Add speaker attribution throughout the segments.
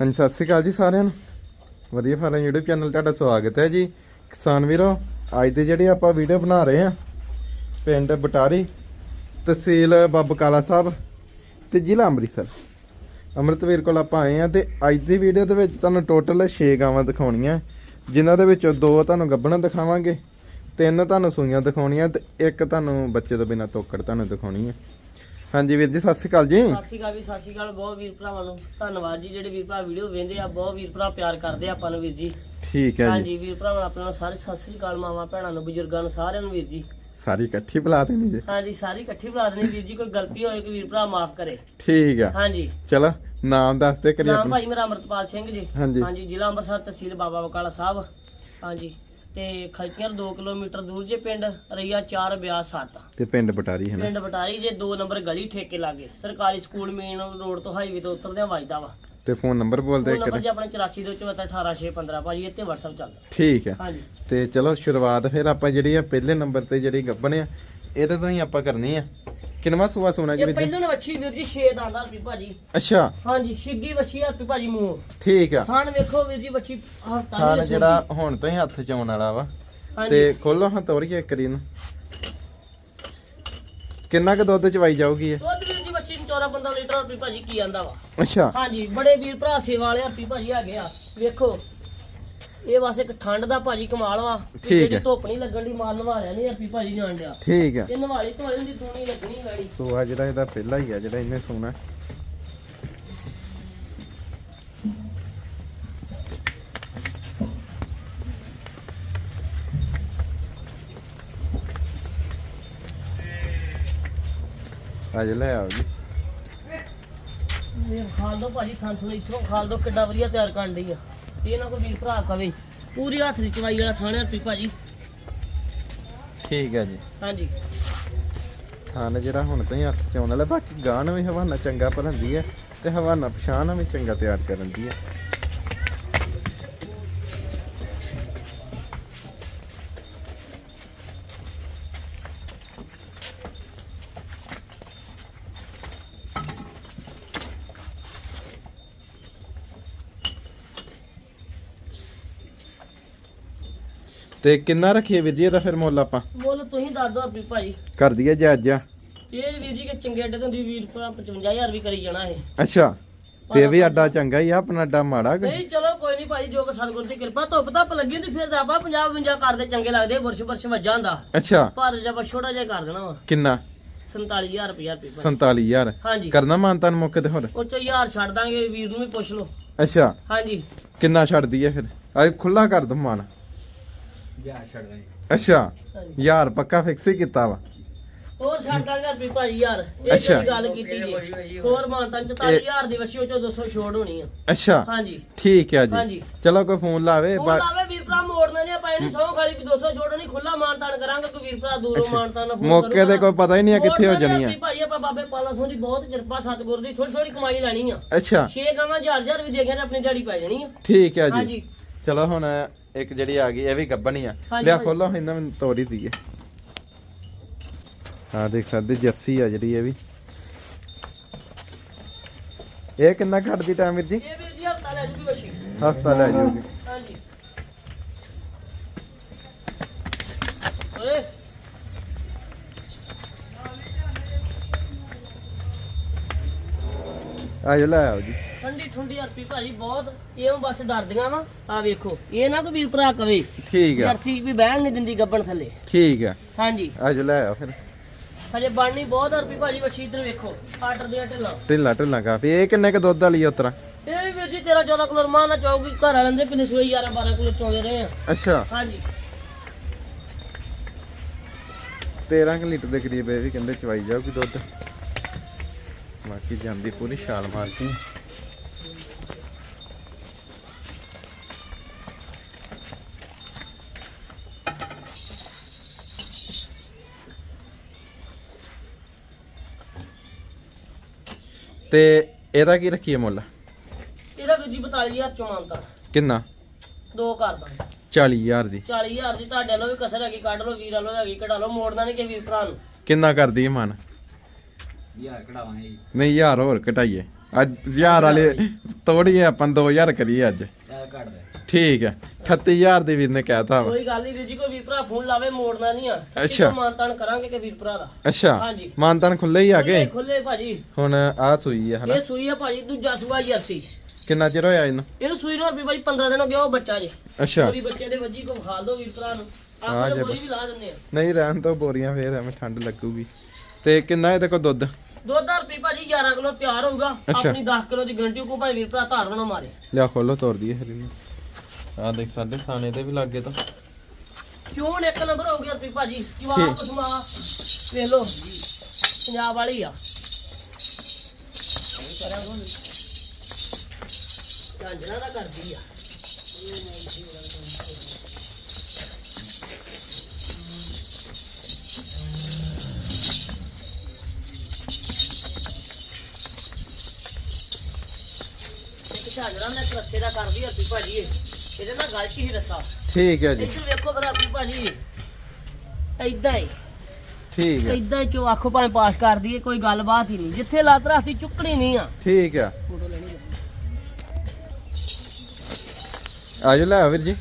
Speaker 1: ਹਾਂਜੀ, ਸਤਿ ਸ਼੍ਰੀ ਅਕਾਲ ਜੀ ਸਾਰਿਆਂ ਨੂੰ। ਵਧੀਆ ਫਾਰਮ YouTube ਚੈਨਲ ਤੁਹਾਡਾ ਸਵਾਗਤ ਹੈ ਜੀ। ਕਿਸਾਨ ਵੀਰੋ, ਅੱਜ ਦੇ ਜਿਹੜੇ ਆਪਾਂ ਵੀਡੀਓ ਬਣਾ ਰਹੇ ਆ ਪਿੰਡ ਬਟਾਰੀ, ਤਹਿਸੀਲ ਬੱਬਕਾਲਾ ਸਾਹਿਬ ਤੇ ਜ਼ਿਲ੍ਹਾ ਅੰਮ੍ਰਿਤਸਰ। ਅੰਮ੍ਰਿਤਵੀਰ ਕੋਲ ਆਪਾਂ ਆਏ ਆ ਤੇ ਅੱਜ ਦੀ ਵੀਡੀਓ ਦੇ ਵਿੱਚ ਤੁਹਾਨੂੰ ਟੋਟਲ 6 ਗਾਵਾਂ ਦਿਖਾਉਣੀਆਂ। ਜਿਨ੍ਹਾਂ ਦੇ ਵਿੱਚੋਂ ਦੋ ਤੁਹਾਨੂੰ ਗੱਭਣ ਦਿਖਾਵਾਂਗੇ, ਤਿੰਨ ਤੁਹਾਨੂੰ ਸੂਈਆਂ ਦਿਖਾਉਣੀਆਂ ਤੇ ਇੱਕ ਤੁਹਾਨੂੰ ਬੱਚੇ ਤੋਂ ਬਿਨਾਂ ਤੋਕੜ ਤੁਹਾਨੂੰ ਦਿਖਾਉਣੀ ਹੈ। ਹਾਂਜੀ ਵੀਰ ਜੀ ਸਤਿ ਸ਼੍ਰੀ ਅਕਾਲ ਜੀ।
Speaker 2: ਸਤਿ ਸ਼੍ਰੀ ਅਕਾਲ ਵੀ ਸਤਿ ਸ਼੍ਰੀ ਅਕਾਲ। ਬਹੁਤ ਵੀਰ ਭਰਾਵਾਂ ਨੂੰ ਧੰਨਵਾਦ ਜੀ ਜਿਹੜੇ ਵੀਰ ਭਰਾ ਵੀਡੀਓ ਵੇਖਦੇ ਆ ਬਹੁਤ ਵੀਰ ਭਰਾ ਪਿਆਰ ਕਰਦੇ ਆ ਆਪਾਂ ਨੂੰ ਵੀਰ ਜੀ।
Speaker 1: ਠੀਕ ਹੈ ਜੀ।
Speaker 2: ਹਾਂਜੀ ਵੀਰ ਭਰਾਵਾਂ ਆਪਣੇ ਸਾਰੇ ਸਤਿ ਸ਼੍ਰੀ ਅਕਾਲ ਮਾਵਾਂ ਭੈਣਾਂ ਨੂੰ ਬਜ਼ੁਰਗਾਂ ਨੂੰ ਸਾਰਿਆਂ ਨੂੰ ਵੀਰ ਜੀ।
Speaker 1: ਸਾਰੀ ਇਕੱਠੀ ਬੁਲਾ ਦੇਣੀ ਜੀ।
Speaker 2: ਹਾਂਜੀ ਸਾਰੀ ਇਕੱਠੀ ਬੁਲਾ ਦੇਣੀ ਵੀਰ ਜੀ ਕੋਈ ਗਲਤੀ ਹੋਏ ਕਿ ਵੀਰ ਭਰਾ ਮਾਫ ਕਰੇ।
Speaker 1: ਠੀਕ ਆ।
Speaker 2: ਹਾਂਜੀ।
Speaker 1: ਚਲੋ ਨਾਮ ਦੱਸ ਦੇ ਕਰੀ
Speaker 2: ਨਾਮ
Speaker 1: ਆਪਣਾ।
Speaker 2: ਭਾਈ ਮੇਰਾ ਅਮਰਤਪਾਲ ਸਿੰਘ ਜੀ।
Speaker 1: ਹਾਂਜੀ।
Speaker 2: ਹਾਂਜੀ ਜ਼ਿਲ੍ਹਾ ਅੰਮ੍ਰਿਤਸਰ ਤਹਿਸੀਲ ਬਾਬਾ ਬਕਾਲਾ ਸਾਹਿਬ। ਹਾਂਜੀ। ਤੇ ਖਲਕੀਆਂ 2 ਕਿਲੋਮੀਟਰ ਦੂਰ ਜੇ ਪਿੰਡ ਰਈਆ 4 ਬਿਆਸ 7
Speaker 1: ਤੇ ਪਿੰਡ ਬਟਾਰੀ ਹੈ ਨਾ?
Speaker 2: ਪਿੰਡ ਬਟਾਰੀ ਜੇ 2 ਨੰਬਰ ਗਲੀ ਠੇਕੇ ਲਾਗੇ। ਸਰਕਾਰੀ ਸਕੂਲ ਮੇਨ ਰੋਡ ਤੋਂ ਹਾਈਵੇ ਤੋਂ ਉਤਰਦਿਆਂ ਵੱਜਦਾ ਵਾ।
Speaker 1: ਤੇ ਫੋਨ ਨੰਬਰ ਬੋਲ ਦੇ
Speaker 2: ਫੋਨ ਨੰਬਰ
Speaker 1: ਇੱਕ
Speaker 2: ਜੀ ਆਪਣਾ 84 ਦੇ 18615 ਭਾਜੀ ਇੱਥੇ WhatsApp ਚੱਲਦਾ
Speaker 1: ਠੀਕ ਹੈ।
Speaker 2: ਹਾਂਜੀ।
Speaker 1: ਤੇ ਚਲੋ ਸ਼ੁਰੂਆਤ ਫਿਰ ਆਪਾਂ ਜਿਹੜੀ ਆ ਪਹਿਲੇ ਨੰਬਰ ਤੇ ਜਿਹੜੀ ਗੱਬਣ ਆ ਇਹਦੇ ਤੋਂ ਹੀ ਆਪਾਂ ਕਰਨੀ ਆ। ਕਿੰਨਵਾ ਸੂਆ ਸੋਨਾ ਜੀ
Speaker 2: ਇਹ
Speaker 1: ਵੀਰ ਜੀ?
Speaker 2: ਪਹਿਲੋਂ ਵੱਛੀ ਵੀਰ ਜੀ 6 ਦੰਦਾਂ ਰੁਪਏ ਭਾਜੀ।
Speaker 1: ਅੱਛਾ।
Speaker 2: ਹਾਂਜੀ ਛਿੱਗੀ ਵੱਛੀ ਆ ਰੁਪਏ ਭਾਜੀ ਮੂੰਹ।
Speaker 1: ਠੀਕ ਆ।
Speaker 2: ਥਾਣ ਵੇਖੋ ਵੀਰ ਜੀ ਵੱਛੀ ਹਫਤਾ
Speaker 1: ਥਾਨ ਜਿਹੜਾ ਹੁਣ ਤੋਂ ਹੀ ਹੱਥ ਚ ਆਉਣ ਵਾਲਾ ਵਾ। ਤੇ ਖੋਲੋ ਹਾਂ ਤੋਰੀਏ ਇੱਕ ਰੀ ਨੂੰ ਕਿੰਨਾ ਕੁ ਦੁੱਧ ਚਵਾਈ ਜਾਊਗੀ ਇਹ?
Speaker 2: ਦੁੱਧ ਵੀਰ ਜੀ ਵੱਛੀ ਨੂੰ 14 15 ਲੀਟਰ ਰੁਪਏ ਭਾਜੀ ਕੀ ਆਂਦਾ ਵਾ।
Speaker 1: ਅੱਛਾ।
Speaker 2: ਹਾਂਜੀ ਬੜੇ ਵੀਰ ਭਰਾ ਸੇਵਾ ਵਾਲੇ ਰੁਪਏ ਭਾਜੀ ਹੈਗੇ ਆ। ਵੇਖੋ। ਇਹ ਬਸ ਇੱਕ ਠੰਡ ਦਾ ਭਾਜੀ ਕਮਾਲ ਵਾ। ਜਿਹੜੀ। ਧੁੱਪ ਨਹੀਂ ਲੱਗਣ ਦੀ ਮਾਲ ਨਵਾਲਿਆ ਨਹੀਂ ਰੁਪਏ ਭਾਜੀ ਜਾਣ ਡਿਆ।
Speaker 1: ਠੀਕ ਆ
Speaker 2: ਇਹ ਨਵਾਲੀ ਧੋਲੇ ਦੀ ਦੂਣੀ ਲੱਗਣੀ ਵੈੜੀ
Speaker 1: ਸੂਆ ਜਿਹੜਾ ਇਹਦਾ ਪਹਿਲਾ ਹੀ ਆ ਜਿਹੜਾ ਇਹਨੇ ਸੋਨਾ ਅੱਜ ਲੈ ਆਓ ਜੀ।
Speaker 2: ਇਹ ਖਾਲ ਦੋ ਭਾਜੀ ਥਾਂ ਥੋੜੀ ਇਥੋਂ ਖਾਲ ਦੋ ਕਿੱਡਾ ਵਧੀਆ ਤਿਆਰ ਕਰਨ ਡਈ ਆ। ਇਹ ਨਾ ਕੋਈ ਵੀਰ ਭਰਾ ਕਵੇ। ਪੂਰੀ ਹੱਥ ਦੀ ਚਵਾਈ ਵਾਲਾ ਥਾਣੇ ਰੁਪਏ ਭਾਜੀ।
Speaker 1: ਠੀਕ ਹੈ ਜੀ।
Speaker 2: ਹਾਂਜੀ।
Speaker 1: ਥਾਨ ਜਿਹੜਾ ਹੁਣ ਤੋਂ ਹੀ ਹੱਥ ਚ ਆਉਣ ਵਾਲਾ ਬਾਕੀ ਗਾਣ ਵੀ ਹਵਾਨਾ ਚੰਗਾ ਭਰੰਦੀ ਹੈ ਤੇ ਹਵਾਨਾ ਪਛਾਣ ਵੀ ਚੰਗਾ ਤਿਆਰ ਕਰਨ ਦੀ ਹੈ ਤੇ ਕਿੰਨਾ ਰੱਖੀਏ ਵੀਰ ਜੀ ਇਹਦਾ ਫਿਰ ਮੁੱਲ ਆਪਾਂ?
Speaker 2: ਮੁੱਲ ਤੁਸੀਂ ਦੱਸ ਦੋ ਰੁਪਏ ਭਾਜੀ।
Speaker 1: ਕਰ ਦਈਏ ਜਾਇਜ਼ਾ
Speaker 2: ਇਹ ਵੀਰ ਜੀ ਕਿ ਚੰਗੇ ਅੱਡੇ ਤੋਂ ਦੀ ਵੀਰ ਭਰਾ 55000 ਵੀ ਕਰੀ ਜਾਣਾ ਇਹ।
Speaker 1: ਅੱਛਾ ਤੇ ਵੀ ਅੱਡਾ ਚੰਗਾ ਹੀ ਆ ਆਪਣਾ ਅੱਡਾ ਮਾੜਾ ਕਿ?
Speaker 2: ਨਹੀਂ ਚਲੋ ਕੋਈ ਨਹੀਂ ਭਾਜੀ ਜੋ ਕਿ ਸਤਿਗੁਰ ਦੀ ਕਿਰਪਾ ਧੁੱਪ ਧੱਪ ਲੱਗੀ ਹੁੰਦੀ ਫਿਰ ਤਾਂ ਆਪਾਂ 50 52 ਕਰਦੇ ਚੰਗੇ ਲੱਗਦੇ ਬੁਰਸ਼ ਬੁਰਸ਼ ਵੱਜਾ ਹੁੰਦਾ।
Speaker 1: ਅੱਛਾ।
Speaker 2: ਪਰ ਜੇ ਆਪਾਂ ਛੋਟਾ ਜਿਹਾ ਕਰ ਦੇਣਾ ਵਾ।
Speaker 1: ਕਿੰਨਾ?
Speaker 2: 47000 ਰੁਪਏ ਰੁਪਏ ਭਾਜੀ।
Speaker 1: 47000
Speaker 2: ਹਾਂਜੀ।
Speaker 1: ਕਰਨਾ ਮਾਨਤਾਨ ਮੌਕੇ ਤੇ ਹੋਰ?
Speaker 2: ਉਹ ਚੋਂ ਹਜ਼ਾਰ ਛੱਡ ਦਾਂਗੇ ਵੀਰ ਨੂੰ ਵੀ ਪੁੱਛ ਲਓ।
Speaker 1: ਅੱਛਾ।
Speaker 2: ਹਾਂਜੀ।
Speaker 1: ਕਿੰਨਾ ਛੱਡ ਦਈਏ ਫਿਰ? ਅੱਜ ਖੁੱਲਾ ਕਰ ਦਮ ਮਾਨ। ਅੱਛਾ
Speaker 2: ਹਾਂਜੀ
Speaker 1: ਯਾਰ ਪੱਕਾ ਫਿਕਸ ਹੀ ਕੀਤਾ ਵਾ।
Speaker 2: ਹੋਰ ਛੱਡ ਦਾਂਗੇ ਰੁਪਏ ਭਾਜੀ ਯਾਰ ਇਹ
Speaker 1: ਅੱਛਾ।
Speaker 2: ਜਿਹੜੀ ਗੱਲ ਕੀਤੀ ਜੀ ਹੋਰ ਮਾਨਤਾਂ 44000 ਦੀ ਵਸੀ ਉਹ ਚੋਂ 200 ਛੋੜ ਹੋਣੀ ਆ।
Speaker 1: ਅੱਛਾ
Speaker 2: ਹਾਂਜੀ।
Speaker 1: ਠੀਕ ਹੈ ਜੀ।
Speaker 2: ਹਾਂਜੀ।
Speaker 1: ਚਲੋ ਕੋਈ ਫੋਨ ਲਾਵੇ
Speaker 2: ਹੁਣ
Speaker 1: ਬਾ-
Speaker 2: ਆਵੇ ਵੀਰ ਭਰਾ ਮੋੜਨਾ ਨਹੀਂ ਆਪਾਂ ਇਹਨੀ ਸੌ ਖਾਲੀ ਵੀ 200 ਛੋੜਨੀ ਖੁੱਲਾ ਮਾਨਤਾਨ ਕਰਾਂਗੇ ਕੋਈ ਵੀਰ ਭਰਾ ਦੂਰੋਂ ਮਾਨਤਾਨ ਨਾਲ ਫੋਨ
Speaker 1: ਮੌਕੇ ਤੇ ਕੋਈ ਪਤਾ ਹੀ ਨਹੀਂ ਆ ਕਿੱਥੇ ਹੋ ਜਾਣੀ ਆ
Speaker 2: ਆਪਣੀ ਭਾਈ ਆਪਾਂ ਬਾਬੇ ਪਾਲਾ ਸਿੰਘ ਦੀ ਬਹੁਤ ਕਿਰਪਾ ਸਤਿਗੁਰ ਦੀ ਥੋੜੀ ਥੋੜੀ ਕਮਾਈ ਲੈਣੀ ਆ।
Speaker 1: ਅੱਛਾ।
Speaker 2: ਛੇ ਗਾਵਾਂ ਹਜ਼ਾਰ ਹਜ਼ਾਰ ਵੀ ਦੇ ਤੇ ਆਪਣੀ ਦਿਹਾੜੀ ਪੈ ਜਾਣੀ ਆ।
Speaker 1: ਠੀਕ ਹੈ ਜੀ।
Speaker 2: ਹਾਂਜੀ।
Speaker 1: ਚਲੋ ਹੁਣ ਇੱਕ ਜਿਹੜੀ ਆ ਗਈ ਇਹ ਵੀ ਗੱਬਣੀ ਆ।
Speaker 2: ਹਾਂਜੀ,
Speaker 1: ਲਿਆ। ਖੋਲੋ ਇਹਨਾਂ ਨੂੰ ਤੋੜੀ ਦਈਏ ਹਾਂ ਦੇਖ ਸਕਦੇ ਜੱਸੀ ਆ ਜਿਹੜੀ ਇਹ ਵੀ। ਇਹ ਕਿੰਨਾ ਘੱਟਦੀ ਟਾਈਮ ਵੀਰ ਜੀ?
Speaker 2: ਇਹ ਵੀਰ ਜੀ ਹਫਤਾ ਲੈ ਜੂਗੀ ਵਸ਼ੀ
Speaker 1: ਹਸਤਾ ਲੈ ਜਾਊਗੀ
Speaker 2: ਹਾਂਜੀ। ਓਏ।
Speaker 1: ਆਜੋ ਲੈ ਆਓ ਜੀ।
Speaker 2: ਠੰਡੀ ਠੰਡੀ ਹਰਪੀ ਭਾਜੀ ਬਹੁਤ ਇਹੋਂ ਬਸ ਡਰਦੀਆਂ ਵਾ। ਆ ਵੇਖੋ ਇਹ ਨਾ ਕੋਈ ਵੀਰ ਭਰਾ ਕਵੇ
Speaker 1: ਠੀਕ ਆ।
Speaker 2: ਜਰਸੀ ਵੀ ਬਹਿਣ ਨਹੀਂ ਦਿੰਦੀ ਗੱਬਣ ਥੱਲੇ।
Speaker 1: ਠੀਕ ਆ।
Speaker 2: ਹਾਂਜੀ।
Speaker 1: ਆਜੋ ਲੈ ਆਓ ਫਿਰ।
Speaker 2: ਹਜੇ ਬਣਨੀ ਬਹੁਤ ਹਰਪੀ ਭਾਜੀ ਵਸ਼ੀ ਇਧਰ ਵੇਖੋ ਆਰਡਰ ਦੀਆਂ ਢਿੱਲਾਂ।
Speaker 1: ਢਿੱਲਾ ਢਿੱਲਾ ਕਾਫੀ। ਇਹ ਕਿੰਨੇ ਕ ਦੁੱਧ ਵਾਲੀ ਆ ਉਤਰਾ?
Speaker 2: ਇਹ ਵੀ ਵੀਰ ਜੀ 13 14 ਕਿਲੋ ਰਮਾਨ ਨਾਲ ਚਾਹੂਗੀ ਘਰ ਵਾਲਿਆਂ ਦੇ ਪਿੰਨੇ ਸੋਈ 11 12 ਕਿਲੋ ਚੋਂਦੇ ਰਹੇ ਆ।
Speaker 1: ਅੱਛਾ।
Speaker 2: ਹਾਂਜੀ।
Speaker 1: 13 ਕੁ ਲੀਟਰ ਦੇ ਕਰੀਬ ਇਹ ਵੀ ਕਹਿੰਦੇ ਚਵਾਈ ਜਾਊਗੀ ਦੁੱਧ। ਬਾਕੀ ਜਾਂਦੀ ਪੂਰੀ ਛਾਲ ਮਾਰ ਕੇ। ਤੇ ਇਹਦਾ ਕੀ ਰੱਖੀਏ ਮੁੱਲ?
Speaker 2: ਇਹਦਾ ਵੀਰ ਜੀ 42000 ਚੋਂ ਆਉਂਦਾ।
Speaker 1: ਕਿੰਨਾ?
Speaker 2: ਦੋ ਕਰ ਦਾਂਗੇ
Speaker 1: 40000 ਦੀ।
Speaker 2: 40000 ਦੀ ਤੁਹਾਡੇ ਵੱਲੋਂ ਵੀ ਕਸਰ ਹੈਗੀ ਕੱਢ ਲਓ ਵੀਰ ਵੱਲੋਂ ਹੈਗੀ ਕਢਾ ਲਓ ਮੋੜਨਾ ਨਹੀਂ ਕਿ ਵੀਰ ਭਰਾ ਨੂੰ।
Speaker 1: ਕਿੰਨਾ ਕਰਦੀ ਹੈ ਮਨ?
Speaker 3: ਯਾਰ ਕਢਾਵਾਂਗੇ।
Speaker 1: ਨਹੀਂ ਯਾਰ ਹੋਰ ਘਟਾਈਏ ਅੱਜ ਹਜ਼ਾਰ ਵਾਲੇ ਤੋੜੀਏ ਆਪਾਂ 2000 ਕਰੀਏ ਅੱਜ।
Speaker 3: ਕੱਢ। ਦੇ
Speaker 1: ਠੀਕ ਹੈ। 38000 ਦੇ ਵੀਰ ਨੇ ਕਹਿਤਾ ਵਾ।
Speaker 2: ਕੋਈ ਗੱਲ ਨਹੀਂ ਵੀਰ ਜੀ ਕੋਈ ਵੀਰ ਭਰਾ ਫੋਨ ਲਾਵੇ ਮੋੜਨਾ ਨਹੀਂ ਆ।
Speaker 1: ਅੱਛਾ।
Speaker 2: ਮਾਨਤਾਨ ਕਰਾਂਗੇ ਕਿ ਵੀਰ ਭਰਾ ਦਾ।
Speaker 1: ਅੱਛਾ।
Speaker 2: ਹਾਂਜੀ।
Speaker 1: ਮਾਨਤਨ ਖੁੱਲੇ ਹੀ ਆ ਗਏ?
Speaker 2: ਖੁੱਲੇ ਭਾਜੀ।
Speaker 1: ਹੁਣ ਆ ਸੂਈ ਆ ਹਨਾ?
Speaker 2: ਇਹ ਸੂਈ ਆ ਭਾਜੀ ਦੂਜਾ ਸੂਆ ਜਰਸੀ
Speaker 1: ਕਿੰਨਾ ਚਿਰ ਹੋਇਆ ਇਹਨੂੰ?
Speaker 2: ਇਹਨੂੰ ਸੂਈ ਨੂੰ ਵੀ ਭਾਜੀ 15 ਦਿਨ ਹੋ ਗਏ ਉਹ ਬੱਚਾ ਜੇ।
Speaker 1: ਅੱਛਾ।
Speaker 2: ਪੂਰੀ ਬੱਚੇ ਦੇ ਵੱਜੀ ਕੋ ਖਾਲ ਦੋ ਵੀਰ ਭਰਾ ਨੂੰ।
Speaker 1: ਹਾਂ
Speaker 2: ਆਪਾਂ
Speaker 1: ਜੇ
Speaker 2: ਤਾਂ ਵੀ ਲਾ ਦਿੰਦੇ ਆ।
Speaker 1: ਨਹੀਂ ਰਹਿਣ ਤੋਂ ਬੋਰੀਆਂ ਫੇਰ ਐਵੇਂ ਠੰਡ ਲੱਗੂਗੀ। ਤੇ ਕਿੰਨਾ ਇਹਦੇ ਕੋਲ ਦੁੱਧ?
Speaker 2: 2000 ਰੁਪਏ ਭਾਜੀ 11 ਕਿਲੋ ਤਿਆਰ ਹੋਊਗਾ।
Speaker 1: ਅੱਛਾ।
Speaker 2: ਆਪਣੀ 10 ਕਿਲੋ ਦੀ ਗਰੰਟੀ ਕੋ ਭਾਈ ਵੀਰ ਭਰਾ ਧਾਰ ਬਣਾ ਮਾਰੇ।
Speaker 1: ਲਿਆ ਖੋਲੋ ਤੋੜ ਦਈਏ ਫਿਰ ਇਹਨੂੰ। ਆ ਦੇਖ ਸਾਡੇ ਥਾਣੇ ਤੇ ਵੀ ਲੱਗੇ ਤਾਂ।
Speaker 2: ਚੋਣ ਇੱਕ ਨੰਬਰ ਹੋ ਗਿਆ ਰੁਪਏ ਭਾਜੀ? ਜਵਾਬ ਪਸਮਾ ਵੇਖ ਲੋ ਪੰਜਾਬ ਵਾਲੀ ਆ। ਝਾਂਜਣਾ ਦਾ ਕਰਦੀ ਆ। ਨੇ ਦਾ ਕਰਦੀ ਆ ਰੁਪਏ ਭਾਜੀ ਇਹ। ਇਹਦੇ ਨਾਲ ਗੱਲ ਚ ਹੀ ਰੱਸਾ
Speaker 1: ਠੀਕ ਹੈ ਜੀ।
Speaker 2: ਇੱਧਰ ਵੇਖੋ ਮੇਰਾ ਰੁਪਏ ਭਾਜੀ। ਹੀ।
Speaker 1: ਠੀਕ ਹੈ।
Speaker 2: ਏਦਾਂ ਹੀ ਚੋ ਆਖੋ ਭਾਵੇਂ ਪਾਸ ਕਰ ਦਈਏ ਕੋਈ ਗੱਲਬਾਤ ਹੀ ਨਹੀਂ। ਜਿੱਥੇ ਲੱਤ ਰੱਖਦੀ ਚੁੱਕਣੀ ਨਹੀਂ ਆ।
Speaker 1: ਠੀਕ ਆ
Speaker 2: ਫੋਟੋ ਲੈਣੀ ਆ।
Speaker 1: ਆਜੋ ਲੈ ਆਓ ਵੀਰ ਜੀ।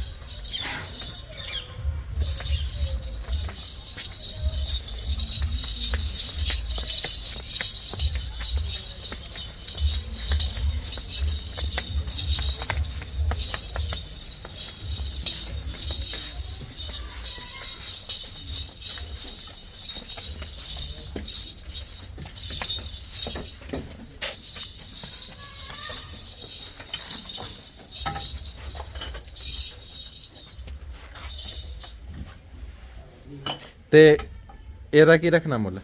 Speaker 1: ਤੇ ਇਹਦਾ ਕੀ ਰੱਖਣਾ ਮੁੱਲ?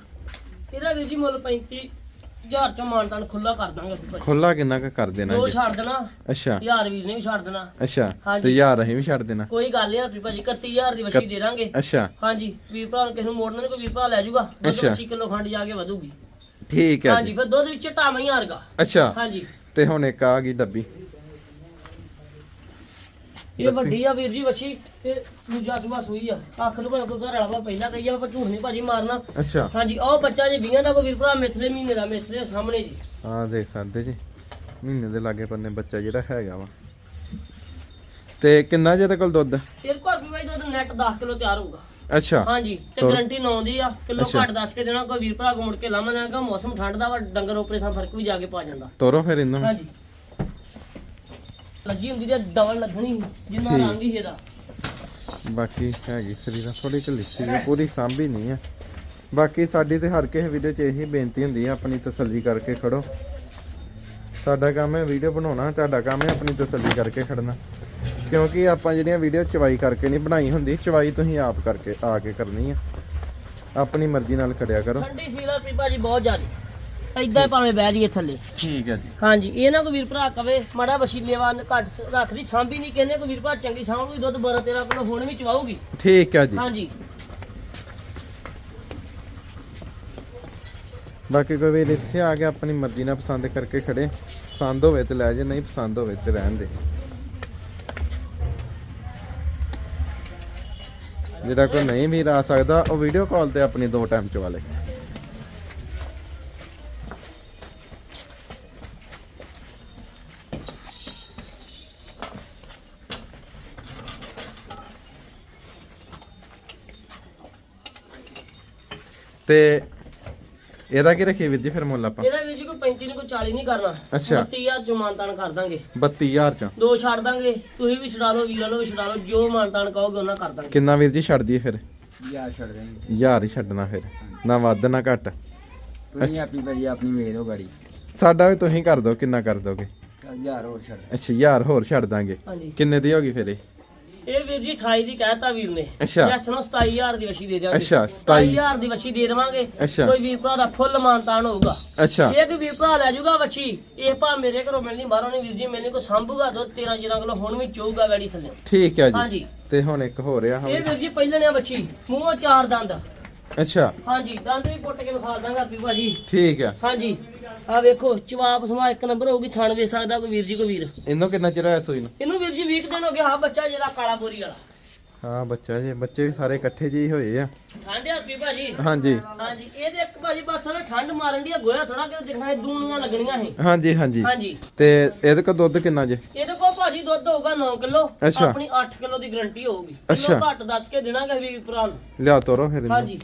Speaker 2: ਇਹਦਾ ਵੀਰ ਜੀ ਮੁੱਲ 35000 ਚੋਂ ਮਾਨਤਾਨ ਖੁੱਲਾ ਕਰ ਦਾਂਗੇ
Speaker 1: ਖੁੱਲਾ ਕਿੰਨਾ ਕੁ ਕਰ ਦੇਣਾ
Speaker 2: ਦੋ
Speaker 1: ਜੀ?
Speaker 2: ਛੱਡ ਦੇਣਾ।
Speaker 1: ਅੱਛਾ।
Speaker 2: ਹਜ਼ਾਰ ਵੀਰ ਨੇ ਵੀ ਛੱਡ ਦੇਣਾ।
Speaker 1: ਅੱਛਾ
Speaker 2: ਹਾਂਜੀ।
Speaker 1: ਤੇ ਯਾਰ ਅਸੀਂ ਵੀ ਛੱਡ ਦੇਣਾ।
Speaker 2: ਕੋਈ ਗੱਲ ਨਹੀਂ ਰੁਪਏ ਭਾਜੀ 31000 ਦੀ ਵਛੀ ਦੇ ਦਾਂਗੇ।
Speaker 1: ਅੱਛਾ।
Speaker 2: ਹਾਂਜੀ ਵੀਰ ਭਰਾ ਨੂੰ ਕਿਸੇ ਨੂੰ ਮੋੜਨਾ ਨਹੀਂ ਕੋਈ ਵੀਰ ਭਰਾ ਲੈ ਜਾਊਗਾ। ਦੁੱਧ
Speaker 1: ਅੱਛਾ।
Speaker 2: 25 ਕਿਲੋ ਖੰਡ ਜਾ ਕੇ ਵਧੂਗੀ।
Speaker 1: ਠੀਕ ਹੈ
Speaker 2: ਹਾਂਜੀ
Speaker 1: ਜੀ।
Speaker 2: ਫਿਰ ਦੁੱਧ ਵਿੱਚ ਟਾਵਾਂ ਹੀ ਹਾਰਗਾ।
Speaker 1: ਅੱਛਾ।
Speaker 2: ਹਾਂਜੀ।
Speaker 1: ਤੇ ਹੁਣ ਇੱਕ ਆ ਗਈ ਡੱਬੀ।
Speaker 2: ਇਹ ਵੱਡੀ ਆ ਵੀਰ ਜੀ ਵਛੀ ਤੇ ਦੂਜਾ ਸੁਭਾ ਸੂਈ ਆ। ਅੱਖ ਤੋਂ ਭਾਵੇਂ ਕੋਈ ਘਰ ਵਾਲਾ ਵਾ ਪਹਿਲਾਂ ਕਹੀਏ ਆਪਾਂ ਝੂਠ ਨਹੀਂ ਭਾਜੀ ਮਾਰਨਾ।
Speaker 1: ਅੱਛਾ।
Speaker 2: ਹਾਂਜੀ ਉਹ ਬੱਚਾ ਜੀ 20 ਦਾ ਕੋਈ ਵੀਰ ਭਰਾ ਮਿਥਲੇ ਮਹੀਨੇ ਦਾ ਮਿਥਲੇ ਸਾਹਮਣੇ ਜੀ।
Speaker 1: ਆ ਦੇਖ ਸਕਦੇ ਜੀ ਮਹੀਨੇ ਦੇ ਲਾਗੇ ਪੰਨੇ ਬੱਚਾ ਜਿਹੜਾ ਹੈਗਾ ਵਾ। ਤੇ ਕਿੰਨਾ ਜਿਹਦੇ ਕੋਲ ਦੁੱਧ?
Speaker 2: ਇਹ ਘਰ ਵੀ ਬਾਈ ਦੁੱਧ ਨੈਟ 10 ਕਿਲੋ ਤਿਆਰ ਹੋਊਗਾ।
Speaker 1: ਅੱਛਾ।
Speaker 2: ਹਾਂਜੀ ਤੇ
Speaker 1: ਤੋਰ-
Speaker 2: ਗਰੰਟੀ 9 ਦੀ ਆ। ਕਿਲੋ। ਘੱਟ ਦੱਸ ਕੇ ਦੇਣਾ ਕੋਈ ਵੀਰ ਭਰਾ ਕੋ ਮੁੜ ਕੇ ਲਾਵਾਂ ਦੇਣਾ ਕਿ ਮੌਸਮ ਠੰਡ ਦਾ ਵਾ ਡੰਗਰ ਉਪਰੇ ਸਾਂ ਫ਼ਰਕ ਵੀ ਜਾ ਕੇ ਪਾ ਜਾਂਦਾ।
Speaker 1: ਤੋਰੋ ਫਿਰ ਇਹਨੂੰ।
Speaker 2: ਹਾਂਜੀ। ਲੱਗੀ ਹੁੰਦੀ ਤੇ ਡਬਲ ਲੱਗਣੀ ਜਿੰਨਾ
Speaker 1: ਠੀਕ।
Speaker 2: ਰੰਗ ਹੀ ਇਹਦਾ।
Speaker 1: ਬਾਕੀ ਹੈਗੀ ਸਰੀਰ ਥੋੜੀ ਢਿੱਲੀ ਸੀ ਪੂਰੀ ਸਾਂਭੀ ਨਹੀਂ ਆ। ਬਾਕੀ ਸਾਡੀ ਤੇ ਹਰ ਕਿਸੇ ਵੀਡੀਓ 'ਚ ਇਹੀ ਬੇਨਤੀ ਹੁੰਦੀ ਆ ਆਪਣੀ ਤਸੱਲੀ ਕਰਕੇ ਖੜੋ। ਸਾਡਾ ਕੰਮ ਹੈ ਵੀਡੀਓ ਬਣਾਉਣਾ ਤੁਹਾਡਾ ਕੰਮ ਹੈ ਆਪਣੀ ਤਸੱਲੀ ਕਰਕੇ ਖੜਨਾ। ਕਿਉਂਕਿ ਆਪਾਂ ਜਿਹੜੀਆਂ ਵੀਡੀਓ ਚਵਾਈ ਕਰਕੇ ਨਹੀਂ ਬਣਾਈ ਹੁੰਦੀ ਚਵਾਈ ਤੁਸੀਂ ਆਪ ਕਰਕੇ ਆ ਕੇ ਕਰਨੀ ਆ। ਆਪਣੀ ਮਰਜ਼ੀ ਨਾਲ ਕਰਿਆ ਕਰੋ।
Speaker 2: ਠੰਡੀ ਸੀਲਾ ਪੀਪਾ ਜੀ ਬਹੁਤ ਜ਼ਿਆਦੀ। ਐਦਾਂ ਭਾਵੇਂ ਬਹਿ ਜਾਈਏ ਥੱਲੇ।
Speaker 1: ਠੀਕ ਹੈ ਜੀ।
Speaker 2: ਹਾਂਜੀ ਇਹ ਨਾ ਕੋਈ ਵੀਰ ਭਰਾ ਕਵੇ ਮਾੜਾ ਵਸੀਲੇਵਾਨ ਘੱਟ ਸ- ਰੱਖਦੀ ਸਾਂਭੀ ਨਹੀਂ ਕਹਿੰਦੇ ਕੋਈ ਵੀਰ ਭਰਾ ਚੰਗੀ ਸਾਂਭੂਗੀ ਦੁੱਧ 12 13 ਕਿਲੋ ਹੁਣ ਵੀ ਚਵਾਊਗੀ।
Speaker 1: ਠੀਕ ਹੈ ਜੀ।
Speaker 2: ਹਾਂਜੀ।
Speaker 1: ਬਾਕੀ ਕੋਈ ਵੀ ਇੱਥੇ ਆ ਕੇ ਆਪਣੀ ਮਰਜ਼ੀ ਨਾਲ ਪਸੰਦ ਕਰਕੇ ਖੜੇ। ਪਸੰਦ ਹੋਵੇ ਤੇ ਲੈ ਜੇ ਨਹੀਂ ਪਸੰਦ ਹੋਵੇ ਤੇ ਰਹਿਣ ਦੇ। ਜਿਹੜਾ ਕੋਈ ਨਹੀਂ ਵੀ ਆ ਸਕਦਾ ਉਹ ਵੀਡੀਓ ਕਾਲ ਤੇ ਆਪਣੀ ਦੋ ਟਾਈਮ ਚਵਾ ਲੇ ਤੇ ਇਹਦਾ ਕੀ ਰੱਖੀ ਵੀਰ ਜੀ ਫਿਰ ਮੁੱਲ ਆਪਾਂ?
Speaker 2: ਇਹਦਾ ਵੀਰ ਜੀ ਕੋਈ 35 ਨੂੰ ਕੋਈ 40 ਨਹੀਂ ਕਰਨਾ।
Speaker 1: ਅੱਛਾ।
Speaker 2: 32000 ਚ ਮਾਨਤਾਨ ਕਰ ਦਾਂਗੇ।
Speaker 1: 32000 ਚ।
Speaker 2: ਦੋ ਛੱਡ ਦਾਂਗੇ ਤੁਸੀਂ ਵੀ ਛਡਾ ਲਓ ਵੀਰਾਂ ਨੂੰ ਵੀ ਛਡਾ ਲਓ ਜੋ ਮਾਨਤਾਨ ਕਹੋਗੇ ਉਹਨਾਂ ਕਰ ਦਾਂਗੇ।
Speaker 1: ਕਿੰਨਾ ਵੀਰ ਜੀ ਛੱਡ ਦਈਏ ਫਿਰ?
Speaker 3: ਯਾਰ ਛੱਡ ਦੇ
Speaker 1: ਹਜ਼ਾਰ ਹੀ ਛੱਡਣਾ ਫਿਰ। ਨਾ ਵੱਧ ਨਾ ਘੱਟ।
Speaker 3: ਤੁਸੀਂ ਆਪਣੀ ਭਾਜੀ ਆਪਣੀ ਵੇਖ ਲਓ ਗਾੜੀ।
Speaker 1: ਸਾਡਾ ਵੀ ਤੁਸੀਂ ਕਰ ਦਿਓ ਕਿੰਨਾ ਕਰ ਦੋਗੇ?
Speaker 3: ਯਾਰ ਹੋਰ ਛੱਡ
Speaker 1: ਅੱਛਾ ਹਜ਼ਾਰ ਹੋਰ ਛੱਡ ਦਾਂਗੇ।
Speaker 2: ਹਾਂਜੀ।
Speaker 1: ਕਿੰਨੇ ਦੀ ਹੋਗੀ ਫਿਰ ਇਹ?
Speaker 2: ਇਹ ਵੀਰ ਜੀ 28 ਦੀ ਕਹਿਤਾ ਵੀਰ ਨੇ।
Speaker 1: ਅੱਛਾ।
Speaker 2: ਨੂੰ 27000 ਦੀ ਵਸ਼ੀ ਦੇ ਦਿਆਂਗੇ।
Speaker 1: ਅੱਛਾ, 27
Speaker 2: 27000 ਦੀ ਵਸ਼ੀ ਦੇ ਦੇਵਾਂਗੇ। ਕੋਈ ਵੀਰ ਭਰਾ ਦਾ ਫੁੱਲ ਮਾਨਤਾਨ ਹੋਊਗਾ।
Speaker 1: ਅੱਛਾ।
Speaker 2: ਇਹ ਕਿ ਵੀਰ ਭਰਾ ਲੈ ਜਾਊਗਾ ਵੱਛੀ। ਇਹ ਭਾ ਮੇਰੇ ਘਰੋਂ ਮਿਲਣੀ ਬਾਹਰੋਂ ਨਹੀਂ ਵੀਰ ਜੀ ਮੈਨੂੰ ਕੋ ਸੰਭੂਗਾ ਦੋ 13 14 ਕਿਲੋ ਹੁਣ ਵੀ ਚੋਊਗਾ ਵੈੜੀ ਥੱਲੇ।
Speaker 1: ਠੀਕ ਹੈ ਜੀ।
Speaker 2: ਹਾਂਜੀ।
Speaker 1: ਤੇ ਹੁਣ ਇੱਕ ਹੋ ਰਿਹਾ
Speaker 2: ਇਹ ਵੀਰ ਜੀ ਪਹਿਲਾਂ ਨੇ ਵੱਛੀ। ਮੂੰਹੋਂ ਚਾਰ ਦੰਦ।
Speaker 1: ਅੱਛਾ।
Speaker 2: ਹਾਂਜੀ ਦੰਦ ਵੀ ਪੁੱਟ ਕੇ ਵਿਖਾ ਦਾਂਗਾ ਵੀ ਭਾਜੀ।
Speaker 1: ਠੀਕ ਹੈ
Speaker 2: ਹਾਂਜੀ। ਆ ਵੇਖੋ ਚਵਾਪ ਸਮਾ ਇੱਕ ਨੰਬਰ ਹੋਊਗੀ ਥਣ ਵੇ ਸਕਦਾ ਕੋਈ ਵੀਰ ਜੀ ਕੋਈ ਵੀਰ।
Speaker 1: ਇਹਨੂੰ ਕਿੰਨਾ ਚਿਰ ਹੋਇਆ ਸੂਈ ਨੂੰ?
Speaker 2: ਇਹਨੂੰ ਵੀਰ ਜੀ 20 ਦਿਨ ਹੋ ਗਏ ਹਾਂ ਬੱਚਾ ਜਿਹੜਾ ਕਾਲਾ ਬੋਰੀ ਵਾਲਾ।
Speaker 1: ਹਾਂ ਬੱਚਾ ਜੀ ਬੱਚੇ ਵੀ ਸਾਰੇ ਇਕੱਠੇ ਜੀ ਹੋਏ ਆ।
Speaker 2: ਠੰਡ ਆ ਰੁਪਏ ਭਾਜੀ?
Speaker 1: ਹਾਂਜੀ।
Speaker 2: ਹਾਂਜੀ ਇਹਦੇ ਇੱਕ ਭਾਜੀ ਬਸ ਨਾ ਠੰਡ ਮਾਰਨ ਦੀ ਆ ਗੋਇਆ ਥੋੜਾ ਕਿ ਦਿਖਣਾ ਹੈ ਦੂਣੀਆਂ ਲੱਗਣੀਆਂ ਹੈ
Speaker 1: ਹਾਂਜੀ ਹਾਂਜੀ।
Speaker 2: ਹਾਂਜੀ।
Speaker 1: ਤੇ ਇਹਦੇ ਕੋਲ ਦੁੱਧ ਕਿੰਨਾ ਜੇ?
Speaker 2: ਇਹਦੇ ਕੋਲ ਭਾਜੀ ਦੁੱਧ ਹੋਊਗਾ 9 ਕਿਲੋ
Speaker 1: ਅੱਛਾ।
Speaker 2: ਆਪਣੀ 8 ਕਿਲੋ ਦੀ ਗਰੰਟੀ ਹੋਊਗੀ।
Speaker 1: ਅੱਛਾ।
Speaker 2: ਕਿਲੋ ਘੱਟ ਦੱਸ ਕੇ ਦੇਣਾਗੇ ਵੀਰ ਭਰਾ ਨੂੰ।
Speaker 1: ਲਿਆ ਤੋਰੋ ਫਿਰ ਇਹਨੂੰ।
Speaker 2: ਹਾਂਜੀ।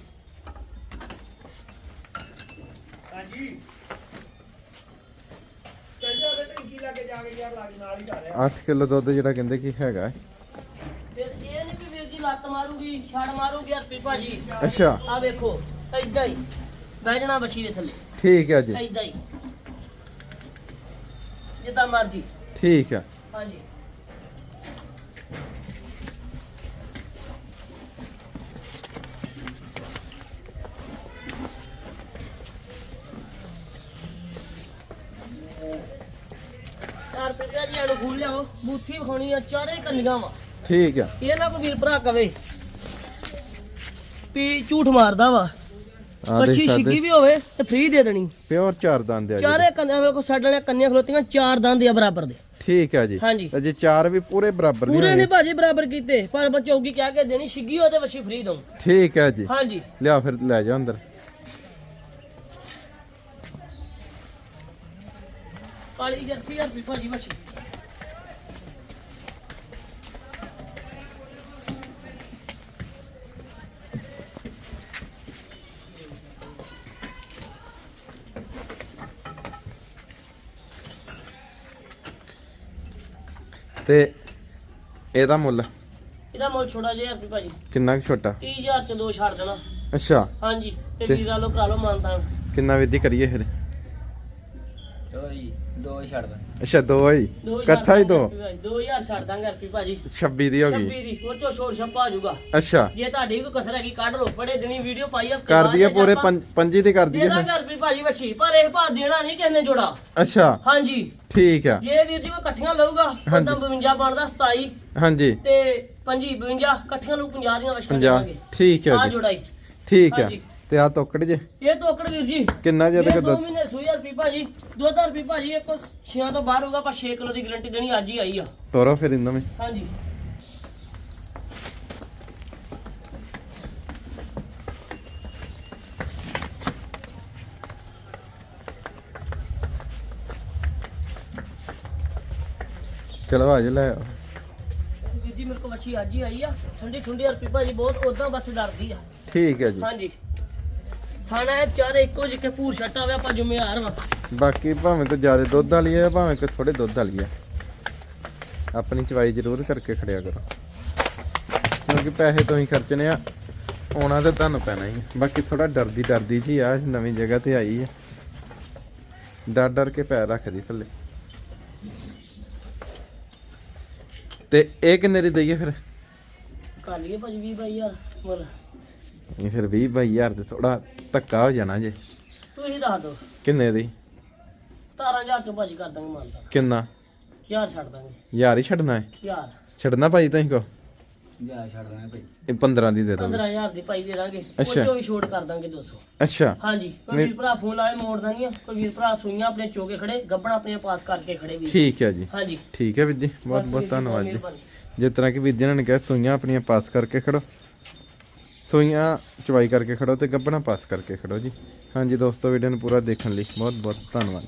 Speaker 1: ਅੱਠ ਕਿਲੋ ਦੁੱਧ ਜਿਹੜਾ ਕਹਿੰਦੇ ਕੀ ਹੈਗਾ।
Speaker 2: ਫਿਰ ਇਹ ਨਹੀਂ ਵੀ ਵੀਰ ਜੀ ਲੱਤ ਮਾਰੂਗੀ ਛੜ ਮਾਰੂਗੀ ਹਰਪੀ ਭਾਜੀ।
Speaker 1: ਅੱਛਾ।
Speaker 2: ਆ ਵੇਖੋ ਏਦਾਂ ਹੀ ਬਹਿ ਜਾਣਾ ਬੱਚੀ ਦੇ ਥੱਲੇ।
Speaker 1: ਠੀਕ ਹੈ ਜੀ।
Speaker 2: ਏਦਾਂ ਹੀ। ਜਿੱਦਾਂ ਮਰਜ਼ੀ।
Speaker 1: ਠੀਕ ਹੈ।
Speaker 2: ਹਾਂਜੀ। ਚਾਰ ਰੁਪਏ ਜੀ ਇਹਨੂੰ ਖੂਲ ਲਿਆਓ। ਬੂਥੀ ਵਿਖਾਉਣੀ ਆ ਚਾਰੇ ਕੰਨੀਆਂ ਵਾ।
Speaker 1: ਠੀਕ ਹੈ
Speaker 2: ਇਹ ਨਾ ਕੋਈ ਵੀਰ ਭਰਾ ਕਵੇ ਵੀ ਝੂਠ ਮਾਰਦਾ ਵਾ।
Speaker 1: ਆ ਦੇਖ ਸਕਦੇ।
Speaker 2: ਵੀ ਹੋਵੇ ਤੇ ਫ੍ਰੀ ਦੇ ਦੇਣੀ।
Speaker 1: ਪਿਓਰ ਚਾਰ ਦੰਦ ਆ ਜੀ।
Speaker 2: ਚਾਰੇ ਕੰਨਿਆਂ ਮੇਰੇ ਕੋਲ ਸਾਡੇ ਵਾਲੀਆਂ ਕੰਨੀਆਂ ਖਲੋਤੀਆਂ ਚਾਰ ਦੰਦ ਆ ਬਰਾਬਰ ਦੇ।
Speaker 1: ਠੀਕ ਹੈ ਜੀ।
Speaker 2: ਹਾਂਜੀ।
Speaker 1: ਤੇ ਜੇ ਚਾਰ ਵੀ ਪੂਰੇ ਬਰਾਬਰ
Speaker 2: ਪੂਰੇ
Speaker 1: ਨਹੀਂ
Speaker 2: ਨੇ।
Speaker 1: ਹੋਏ
Speaker 2: ਭਾਜੀ ਬਰਾਬਰ ਕੀਤੇ ਪਰ ਬਚੌਗੀ ਕਹਿ ਕੇ ਦੇਣੀ ਛਿੱਗੀ ਫ੍ਰੀ ਦਊਂ।
Speaker 1: ਠੀਕ ਹੈ ਜੀ।
Speaker 2: ਹਾਂਜੀ।
Speaker 1: ਲਿਆ ਫਿਰ ਲੈ ਜਾ ਅੰਦਰ।
Speaker 2: ਕਾਲੀ ਜਰਸੀ ਆ ਭਾਜੀ ਵਸ਼ੀ
Speaker 1: ਤੇ ਇਹਦਾ ਮੁੱਲ?
Speaker 2: ਇਹਦਾ ਮੁੱਲ ਛੋੜਾ ਜਿਹਾ ਰੁਪਏ ਭਾਜੀ
Speaker 1: ਕਿੰਨਾ ਕੁ ਛੋਟਾ?
Speaker 2: 30000 ਚ ਦੋ ਛੱਡ ਦੇਣਾ।
Speaker 1: ਅੱਛਾ।
Speaker 2: ਹਾਂਜੀ ਤੇ
Speaker 1: ਤੇ-
Speaker 2: ਵੀਰਾਂ ਲੋ ਕਰਾ ਲਓ ਮਾਨਤਾਨ।
Speaker 1: ਕਿੰਨਾ ਵਿਧੀ ਕਰੀਏ ਫਿਰ?
Speaker 3: ਚਲੋ ਜੀ ਦੋ ਹੀ ਛੱਡ ਦਾਂ
Speaker 1: ਅੱਛਾ ਦੋ ਹੀ?
Speaker 2: ਦੋ ਛੱਡ
Speaker 1: ਇਕੱਠਾ ਹੀ ਦੋ?
Speaker 2: ਦਾਂਗੇ ਭਾਜੀ, 2000 ਛੱਡ ਦਾਂਗੇ ਰੁਪਏ ਭਾਜੀ।
Speaker 1: 26 ਦੀ ਹੋ
Speaker 2: 26
Speaker 1: ਗਈ
Speaker 2: ਦੀ ਉਹ ਚੋਂ ਛੋੜ ਛੱਪਾ ਆ ਜਾਊਗਾ।
Speaker 1: ਅੱਛਾ।
Speaker 2: ਜੇ ਤੁਹਾਡੀ ਕੋਈ ਕਸਰ ਹੈਗੀ ਕੱਢ ਲਓ। ਬੜੇ ਦਿਨੀ ਵੀਡੀਓ ਪਾਈ ਹਫ਼ਤੇ
Speaker 1: ਕਰ ਦਈਏ ਪੂਰੇ ਪੰਜ- ਪੰਜੀ ਦੀ ਕਰ ਦਈਏ
Speaker 2: ਦੇਣਾ
Speaker 1: ਫਿਰ
Speaker 2: ਭਾਜੀ ਵਛੀ ਪਰ ਇਹ ਭਾ ਦੇਣਾ ਨਹੀਂ ਕਿਸੇ ਨੇ ਜੋੜਾ।
Speaker 1: ਅੱਛਾ।
Speaker 2: ਹਾਂਜੀ।
Speaker 1: ਠੀਕ ਆ।
Speaker 2: ਜੇ ਵੀਰ ਜੀ ਕੋਈ ਇਕੱਠੀਆਂ ਲਊਗਾ। ਤਾਂ 52 ਬਣਦਾ 27
Speaker 1: ਹਾਂਜੀ।
Speaker 2: ਤੇ 25 52 ਇਕੱਠੀਆਂ ਨੂੰ 50 ਦੀਆਂ ਵਛੀਆਂ
Speaker 1: 50
Speaker 2: ਦੇਵਾਂਗੇ।
Speaker 1: ਠੀਕ
Speaker 2: ਆ
Speaker 1: ਜੀ।
Speaker 2: ਜੋੜਾਈ
Speaker 1: ਠੀਕ ਆ
Speaker 2: ਹਾਂਜੀ।
Speaker 1: ਤੇ ਆ ਤੋਕੜ ਜੇ?
Speaker 2: ਇਹ ਤੋਕੜ ਵੀਰ ਜੀ।
Speaker 1: ਕਿੰਨਾ ਜੇ ਤੱਕ ਦੁੱਧ
Speaker 2: ਮਹੀਨੇ ਸੂਈ ਰੁਪਏ ਭਾਜੀ। 2000 ਰੁਪਏ ਭਾਜੀ ਇਹ ਕੋ 6 ਤੋਂ ਬਾਹਰ ਹੋਊਗਾ ਪਰ 6 ਕਿਲੋ ਦੀ ਗਾਰੰਟੀ ਦੇਣੀ ਅੱਜ ਹੀ ਆਈ ਆ।
Speaker 1: ਤੋਰੋ ਫਿਰ ਇਹਨਾਂ ਵਿੱਚ।
Speaker 2: ਹਾਂਜੀ।
Speaker 1: ਚਲੋ ਆਜੋ ਲੈ।
Speaker 2: ਵੀਰ ਜੀ ਮੇਰੇ ਕੋ ਵਛੀ ਅੱਜ ਹੀ ਆਈ ਆ। ਠੰਡੀ ਠੰਡੀ ਰੁਪਏ ਭਾਜੀ ਬਹੁਤ ਉਦਾਂ ਬਸ ਡਰਦੀ ਆ।
Speaker 1: ਠੀਕ ਹੈ ਜੀ।
Speaker 2: ਹਾਂਜੀ। ਥਾਣਾ ਹੈ ਚਾਰੇ ਇੱਕੋ ਜਿੱਕੇ ਪੂਰ ਛੱਟਾ ਹੋਵੇ ਆਪਾਂ ਜ਼ਿੰਮੇਵਾਰ ਵਾ।
Speaker 1: ਬਾਕੀ ਭਾਵੇਂ ਕੋਈ ਜ਼ਿਆਦਾ ਦੁੱਧ ਵਾਲੀ ਹੈ ਭਾਵੇਂ ਕੋਈ ਥੋੜੇ ਦੁੱਧ ਵਾਲੀ ਹੈ ਆਪਣੀ ਚਵਾਈ ਜ਼ਰੂਰ ਕਰਕੇ ਖੜਿਆ ਕਰੋ। ਕਿਉਂਕਿ ਪੈਸੇ ਤੋਂ ਹੀ ਖਰਚਣੇ ਆ ਆਉਣਾ ਤਾਂ ਤੁਹਾਨੂੰ ਪੈਣਾ ਹੀ ਆ। ਬਾਕੀ ਥੋੜਾ ਡਰਦੀ ਡਰਦੀ ਜੀ ਆ ਨਵੀਂ ਜਗ੍ਹਾ ਤੇ ਆਈ ਹੈ ਡਰ ਡਰ ਕੇ ਪੈਰ ਰੱਖਦੀ ਥੱਲੇ। ਤੇ ਇਹ ਕਿੰਨੇ ਦੀ ਦਈਏ ਫਿਰ?
Speaker 2: ਕਰ ਲਈਏ ਭਾਜੀ 20 ਬਾਈ ਯਾਰ ਮੁੱਲ
Speaker 1: ਇਹ ਫਿਰ 20 ਬਾਈ ਹਜ਼ਾਰ ਤੇ ਥੋੜਾ ਧੱਕਾ ਹੋ ਜਾਣਾ ਜੇ।
Speaker 2: ਤੁਸੀਂ ਦੱਸ ਦਿਓ।
Speaker 1: ਕਿੰਨੇ ਦੀ?
Speaker 2: 17000 ਚੋਂ ਭਾਜੀ ਕਰ ਦਾਂਗੇ ਮੰਨਦਾ
Speaker 1: ਕਿੰਨਾ?
Speaker 2: ਯਾਰ ਛੱਡ ਦਾਂਗੇ।
Speaker 1: ਹਜ਼ਾਰ ਹੀ ਛੱਡਣਾ ਹੈ?
Speaker 2: ਯਾਰ
Speaker 1: ਛੱਡਣਾ ਭਾਈ ਤੁਸੀਂ ਕੋ?
Speaker 3: ਜਾ ਛੱਡ ਦਾਂ ਭਾਈ।
Speaker 1: ਇਹ 15 ਦੀ ਦੇ ਦੋ
Speaker 2: 15000 ਦੀ ਭਾਈ ਦੇ ਦਾਂਗੇ।
Speaker 1: ਅੱਛਾ।
Speaker 2: ਚੋਂ ਵੀ ਛੋਟ ਕਰ ਦਾਂਗੇ 200
Speaker 1: ਅੱਛਾ।
Speaker 2: ਹਾਂਜੀ ਕੋਈ। ਵੀਰ ਭਰਾ ਫੋਨ ਲਾਏ ਮੋੜਦਾ ਨਹੀਂ ਆ ਕੋਈ ਵੀਰ ਭਰਾ ਸੂਈਆਂ ਆਪਣੇ ਚੋਕੇ ਖੜੇ ਗੱਬਣਾ ਆਪਣੇ ਪਾਸ ਕਰਕੇ ਖੜੇ ਵੀ
Speaker 1: ਠੀਕ ਹੈ ਜੀ।
Speaker 2: ਹਾਂਜੀ।
Speaker 1: ਠੀਕ ਹੈ ਵੀਰ ਜੀ। ਬਹੁਤ ਬਹੁਤ ਧੰਨਵਾਦ ਜੀ।
Speaker 2: ਮਿਹਰਬਾਨੀ।
Speaker 1: ਜਿਸ ਤਰ੍ਹਾਂ ਕਿ ਵੀਰ ਜੀ ਨੇ ਕਿਹਾ ਸੂਈਆਂ ਆਪਣੀਆਂ ਪਾਸ ਕਰਕੇ ਖੜੋ। ਸੂਈਆਂ ਚਵਾਈ ਕਰਕੇ ਖੜੋ ਤੇ ਗੱਬਣਾ ਪਾਸ ਕਰਕੇ ਖੜੋ ਜੀ। ਹਾਂਜੀ ਦੋਸਤੋ ਵੀਡੀਓ ਨੂੰ ਪੂਰਾ ਦੇਖਣ ਲਈ ਬਹੁਤ ਬਹੁਤ ਧੰਨਵਾਦ।